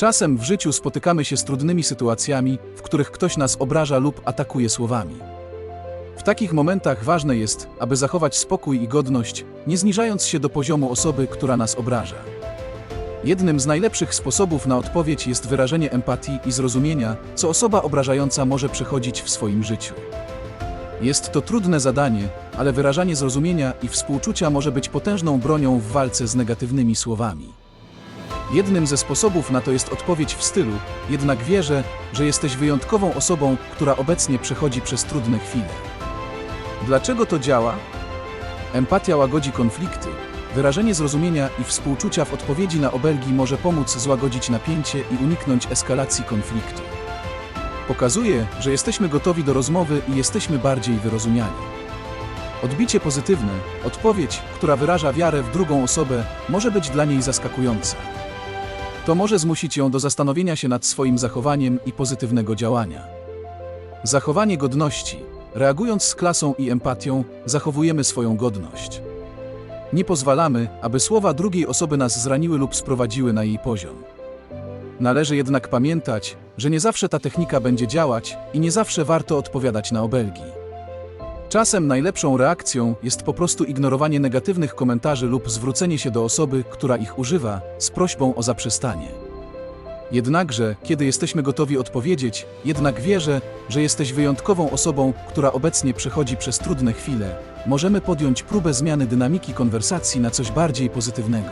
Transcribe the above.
Czasem w życiu spotykamy się z trudnymi sytuacjami, w których ktoś nas obraża lub atakuje słowami. W takich momentach ważne jest, aby zachować spokój i godność, nie zniżając się do poziomu osoby, która nas obraża. Jednym z najlepszych sposobów na odpowiedź jest wyrażenie empatii i zrozumienia, co osoba obrażająca może przechodzić w swoim życiu. Jest to trudne zadanie, ale wyrażanie zrozumienia i współczucia może być potężną bronią w walce z negatywnymi słowami. Jednym ze sposobów na to jest odpowiedź w stylu, jednak wierzę, że jesteś wyjątkową osobą, która obecnie przechodzi przez trudne chwile. Dlaczego to działa? Empatia łagodzi konflikty. Wyrażenie zrozumienia i współczucia w odpowiedzi na obelgi może pomóc złagodzić napięcie i uniknąć eskalacji konfliktu. Pokazuje, że jesteśmy gotowi do rozmowy i jesteśmy bardziej wyrozumiani. Odbicie pozytywne, odpowiedź, która wyraża wiarę w drugą osobę, może być dla niej zaskakująca. To może zmusić ją do zastanowienia się nad swoim zachowaniem i pozytywnego działania. Zachowanie godności. Reagując z klasą i empatią, zachowujemy swoją godność. Nie pozwalamy, aby słowa drugiej osoby nas zraniły lub sprowadziły na jej poziom. Należy jednak pamiętać, że nie zawsze ta technika będzie działać i nie zawsze warto odpowiadać na obelgi. Czasem najlepszą reakcją jest po prostu ignorowanie negatywnych komentarzy lub zwrócenie się do osoby, która ich używa, z prośbą o zaprzestanie. Jednakże, kiedy jesteśmy gotowi odpowiedzieć, jednak wierzę, że jesteś wyjątkową osobą, która obecnie przechodzi przez trudne chwile, możemy podjąć próbę zmiany dynamiki konwersacji na coś bardziej pozytywnego.